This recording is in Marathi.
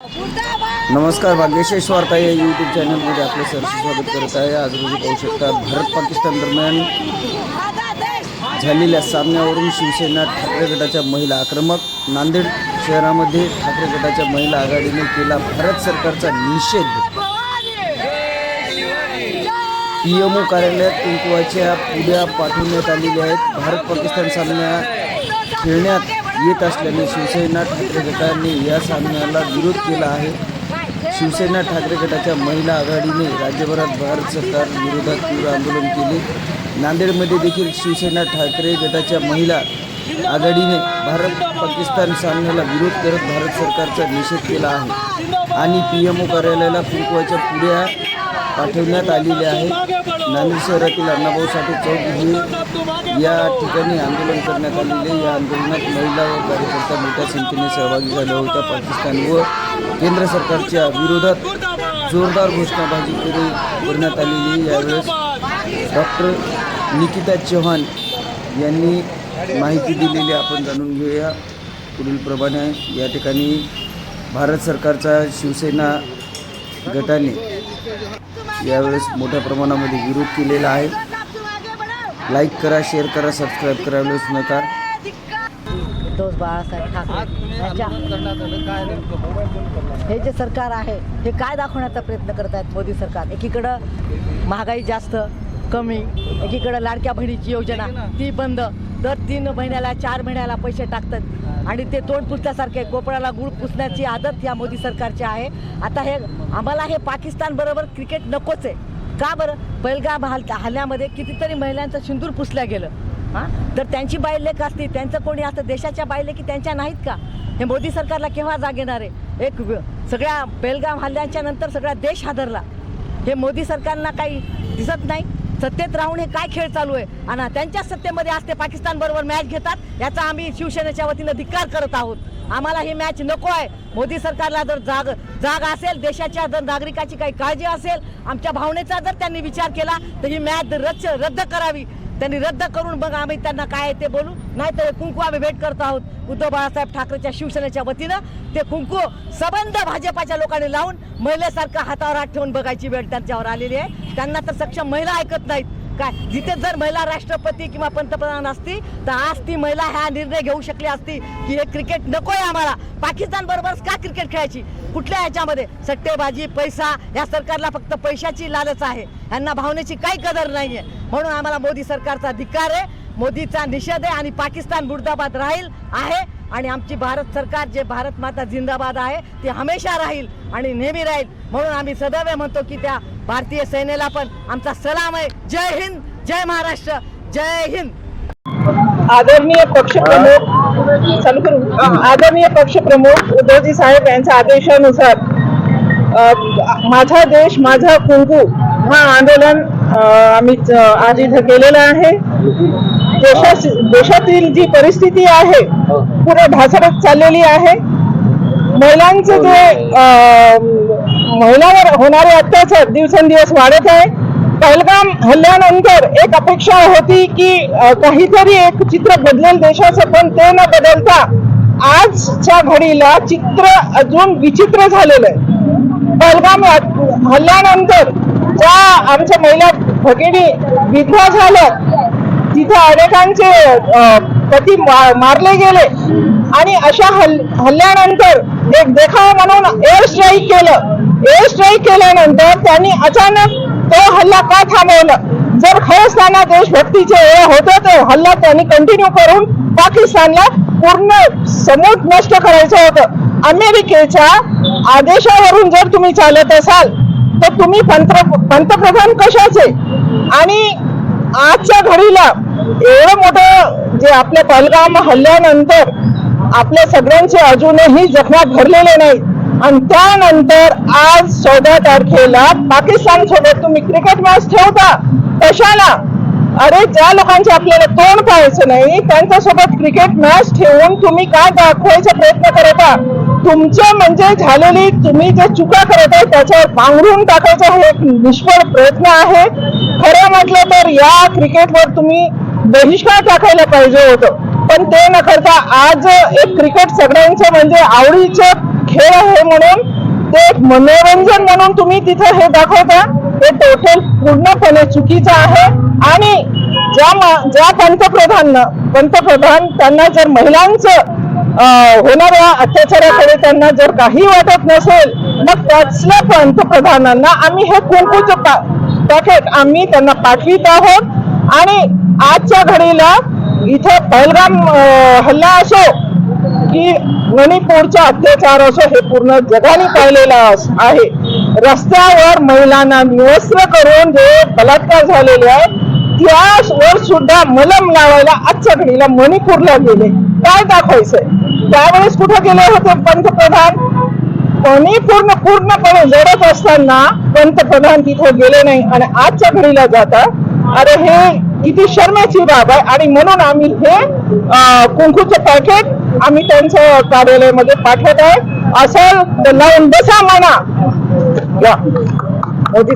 नमस्कार भाग्यशेष वार्ता या यूट्यूब चॅनलमध्ये आपले सरस स्वागत करत आहे. आज रोजी पाहू शकता भारत पाकिस्तान दरम्यान झालेल्या सामन्यावरून शिवसेना ठाकरे गटाच्या महिला आक्रमक. नांदेड शहरामध्ये ठाकरे गटाच्या महिला आघाडीने केला भारत सरकारचा निषेध. पीएमओ कार्यालयात कुंकुवाच्या पुड्या पाठवण्यात आलेल्या आहेत. भारत पाकिस्तान सामन्या खेळण्यात येत असल्याने शिवसेना ठाकरे गटाने या सामन्याला विरोध केला आहे. शिवसेना ठाकरे गटाच्या महिला आघाडीने राज्यभरात भारत सरकार विरोधात तीव्र आंदोलन केले. नांदेडमध्ये देखील शिवसेना ठाकरे गटाच्या महिला आघाडीने भारत पाकिस्तान सामन्याला विरोध करत भारत सरकारचा निषेध केला आहे. आणि पी एम ओ कार्यालयाला कुंकवाच्या पुढ्या पाठवण्यात आलेल्या आहेत. नांदेड शहरातील अण्णाभाऊ साठे चौक हे या ठिकाणी आंदोलन करण्यात आलेले या आंदोलनात महिला व कार्यकर्ता मोठ्या संख्येने सहभागी झाल्या होत्या. पाकिस्तान व केंद्र सरकारच्या विरोधात जोरदार घोषणाबाजी केली करण्यात आलेली यावेळेस डॉक्टर निकिता चव्हाण यांनी माहिती दिलेली आपण जाणून घेऊया. पुढीलप्रमाणे या ठिकाणी भारत सरकारचा शिवसेना गटाने यावेळेस मोठ्या प्रमाणामध्ये विरोध केलेला आहे. लाईक करा शेअर करा सबस्क्राईब करा वेळेस नका. उद्धव बाळासाहेब ठाकरे यांच्या हे जे सरकार आहे हे काय दाखवण्याचा प्रयत्न करत आहेत मोदी सरकार? एकीकडं महागाई जास्त कमी एकीकडं लाडक्या बहिणीची योजना ती बंद. दर तीन महिन्याला चार महिन्याला पैसे टाकतात. आणि ते तोंड पुसल्यासारखे कोपऱ्याला गुळ पुसण्याची आदत या मोदी सरकारची आहे. आता हे आम्हाला हे पाकिस्तान बरोबर क्रिकेट नकोच आहे. का बरं? पहिलगाम हल हल्ल्यामध्ये कितीतरी महिलांचं सिंदूर पुसल्या गेलं. हां? तर त्यांची बायलेख असती. त्यांचं कोणी असतं? देशाच्या बायलेखी त्यांच्या नाहीत का? हे मोदी सरकारला केव्हा जाग येणार आहे? एक सगळ्या बेलगाम हल्ल्यांच्या नंतर सगळा देश हादरला. हे मोदी सरकारला काही दिसत नाही? सत्तेत राहून हे काय खेळ चालू आहे? आणि त्यांच्या सत्तेमध्ये असते पाकिस्तान बरोबर मॅच घेतात याचा आम्ही शिवसेनेच्या वतीनं धिक्कार करत आहोत. आम्हाला ही मॅच नको आहे. मोदी सरकारला जर जाग जाग असेल देशाच्या जर नागरिकाची काही काळजी असेल आमच्या भावनेचा जर त्यांनी विचार केला तर ही मॅच रद्द रद्द करावी. त्यांनी रद्द करून मग आम्ही त्यांना काय आहे ते बोलू. नाही तर कुंकू आम्ही भेट करत आहोत. उद्धव बाळासाहेब ठाकरेच्या शिवसेनेच्या वतीनं ते कुंकू सबंध भाजपाच्या लोकांनी लावून महिलेसारखं हातावर हात ठेवून बघायची वेळ त्यांच्यावर आलेली आहे. त्यांना तर सक्षम महिला ऐकत नाहीत. काय? जिथे जर महिला राष्ट्रपती किंवा पंतप्रधान असती तर आज ती महिला हा निर्णय घेऊ शकली असती की हे क्रिकेट नकोय आम्हाला. पाकिस्तान बरोबरच का क्रिकेट खेळायची? कुठल्या ह्याच्यामध्ये? सट्टेबाजी पैसा या सरकारला फक्त पैशाची लालच आहे. यांना भावनेची काही कदर नाही आहे म्हणून आम्हाला मोदी सरकारचा धिक्कार आहे. मोदीचा निषेध आहे आणि पाकिस्तान मुर्दाबाद राहील आहे. आणि आमची भारत सरकार जे भारत माता जिंदाबाद आहे ती हमेशा राहील आणि नेहमी राहील. म्हणून आम्ही सदैव म्हणतो की त्या भारतीय सेनेला पण आमचा सलाम आहे. जय हिंद जय महाराष्ट्र जय हिंद. आदरणीय पक्षप्रमुख चालू करू. आदरणीय पक्षप्रमुख उद्धवजी साहेब यांच्या आदेशानुसार माझा देश माझा कुंकू हा आंदोलन आम्ही आज इथं केलेलं आहे. देशा देशातील जी परिस्थिती आहे पुढे ढासळत चाललेली आहे. महिलांचे जे महिलांवर होणारे अत्याचार दिवसेंदिवस वाढत आहे. पहलगाम हल्ल्यानंतर एक अपेक्षा होती की काहीतरी एक चित्र बदलेल देशाचं पण ते न बदलता आजच्या घडीला चित्र अजून विचित्र झालेलं आहे. पहलगाम हल्ल्यानंतर ज्या आमच्या महिला भगिनी विधवा झाल्या तिथे अनेकांचे पती मारले गेले. आणि अशा हल हल्ल्यानंतर एक देखावा म्हणून एअर स्ट्राईक केलं. एअर स्ट्राईक केल्यानंतर त्यांनी अचानक तो हल्ला का थांबवला? जर खरंच त्यांना देशभक्तीचे हे होतं तर हल्ला त्यांनी कंटिन्यू करून पाकिस्तानला पूर्ण समूह नष्ट करायचं होतं. अमेरिकेच्या आदेशावरून जर तुम्ही चालत असाल तर तुम्ही पंत पंतप्रधान कशाचे? आणि आजच्या एवढं मोठं जे आपल्या पहलगाम हल्ल्यानंतर आपल्या सगळ्यांचे अजूनही जखमा भरलेले नाही आणि त्यानंतर आज चौदा तारखेला पाकिस्तान सोबत तुम्ही क्रिकेट मॅच ठेवता. कशाला? अरे ज्या लोकांचे आपल्याला तोंड पाहायचं नाही त्यांच्यासोबत क्रिकेट मॅच ठेवून तुम्ही काय दाखवायचा प्रयत्न करता? तुमच्या म्हणजे झालेली तुम्ही जे चुका करत आहे त्याच्यावर पांघरून टाकायचा हे एक निष्फळ प्रयत्न आहे. खरं म्हटलं तर या क्रिकेटवर तुम्ही बहिष्कार टाकायला पाहिजे होतं. पण ते न करता आज एक क्रिकेट सगळ्यांचं म्हणजे आवडीचं खेळ आहे म्हणून ते एक मनोरंजन म्हणून तुम्ही तिथं हे दाखवता. हे टोटल पूर्णपणे चुकीचं आहे. आणि ज्या ज्या पंतप्रधान पंतप्रधान त्यांना जर महिलांचं अं, होणाऱ्या अत्याचाराकडे त्यांना जर काही वाटत नसेल मग त्याचल्या पंतप्रधानांना आम्ही हे कुंकूचं पा पॅकेट आम्ही त्यांना पाठवित आहोत. आणि आजच्या घडीला इथं पहलगाम हल्ला असो की मणिपूरचा अत्याचार असो हे पूर्ण जगाने पाहिलेला अस- आहे. रस्त्यावर महिलांना निवस्त्र करून जे बलात्कार झालेले आहे त्यावर सुद्धा मलम लावायला आजच्या घडीला मणिपूरला गेले. काय दाखवायचंय? त्यावेळेस कुठे गेले होते पंतप्रधान? मणिपूर्ण पूर्णपणे लढत असताना पंतप्रधान तिथे गेले नाही आणि आजच्या घडीला जातात. अरे हे किती शर्मेची बाब आहे. आणि म्हणून आम्ही हे कुंकूचे कुंकूचं पॅकेट आम्ही त्यांच्या कार्यालयामध्ये पाठवत आहे. असं लावून बसा म्हणा. या. मोदी